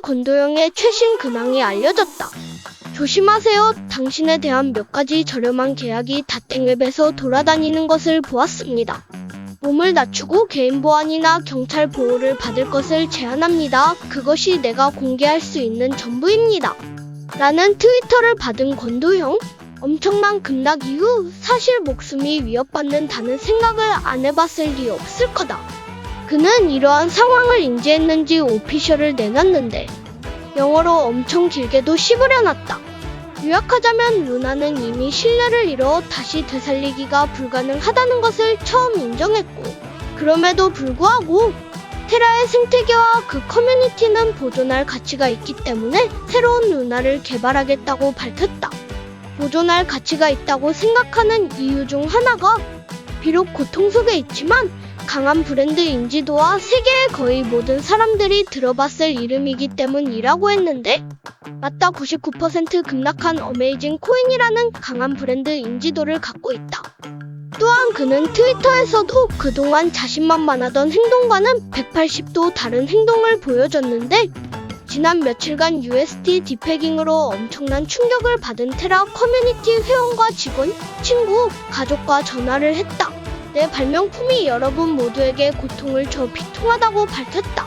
권도영의 최신 근황이 알려졌다. 조심하세요. 당신에 대한 몇 가지 저렴한 계약이 다땡웹에서 돌아다니는 것을 보았습니다. 몸을 낮추고 개인 보안이나 경찰 보호를 받을 것을 제안합니다. 그것이 내가 공개할 수 있는 전부입니다. 라는 트위터를 받은 권도형. 엄청난 급락 이후 사실 목숨이 위협받는다는 생각을 안 해봤을 리 없을 거다. 그는 이러한 상황을 인지했는지 오피셜을 내놨는데 영어로 엄청 길게도 씹으려놨다. 요약하자면 루나는 이미 신뢰를 잃어 다시 되살리기가 불가능하다는 것을 처음 인정했고 그럼에도 불구하고 테라의 생태계와 그 커뮤니티는 보존할 가치가 있기 때문에 새로운 루나를 개발하겠다고 밝혔다. 보존할 가치가 있다고 생각하는 이유 중 하나가 비록 고통 속에 있지만 강한 브랜드 인지도와 세계의 거의 모든 사람들이 들어봤을 이름이기 때문이라고 했는데 맞다 99% 급락한 어메이징 코인이라는 강한 브랜드 인지도를 갖고 있다. 또한 그는 트위터에서도 그동안 자신만만하던 행동과는 180도 다른 행동을 보여줬는데 지난 며칠간 UST 디패깅으로 엄청난 충격을 받은 테라 커뮤니티 회원과 직원, 친구, 가족과 전화를 했다. 내 발명품이 여러분 모두에게 고통을 줘 비통하다고 밝혔다.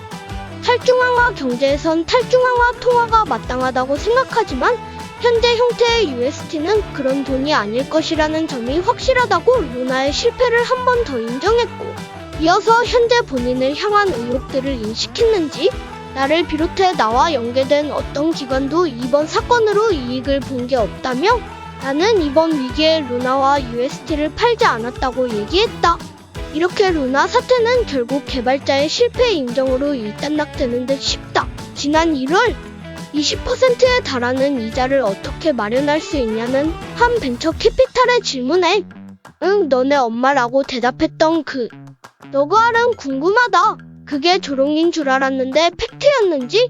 탈중앙화 경제에선 탈중앙화 통화가 마땅하다고 생각하지만 현재 형태의 UST는 그런 돈이 아닐 것이라는 점이 확실하다고 루나의 실패를 한 번 더 인정했고 이어서 현재 본인을 향한 의혹들을 인식했는지 나를 비롯해 나와 연계된 어떤 기관도 이번 사건으로 이익을 본 게 없다며 나는 이번 위기에 루나와 UST를 팔지 않았다고 얘기했다. 이렇게 루나 사태는 결국 개발자의 실패 인정으로 일단락되는 듯 싶다. 지난 1월 20%에 달하는 이자를 어떻게 마련할 수 있냐는 한 벤처 캐피탈의 질문에 응 너네 엄마라고 대답했던 그 너그알은 궁금하다. 그게 조롱인 줄 알았는데 팩트였는지?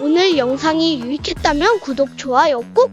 오늘 영상이 유익했다면 구독, 좋아요 꾹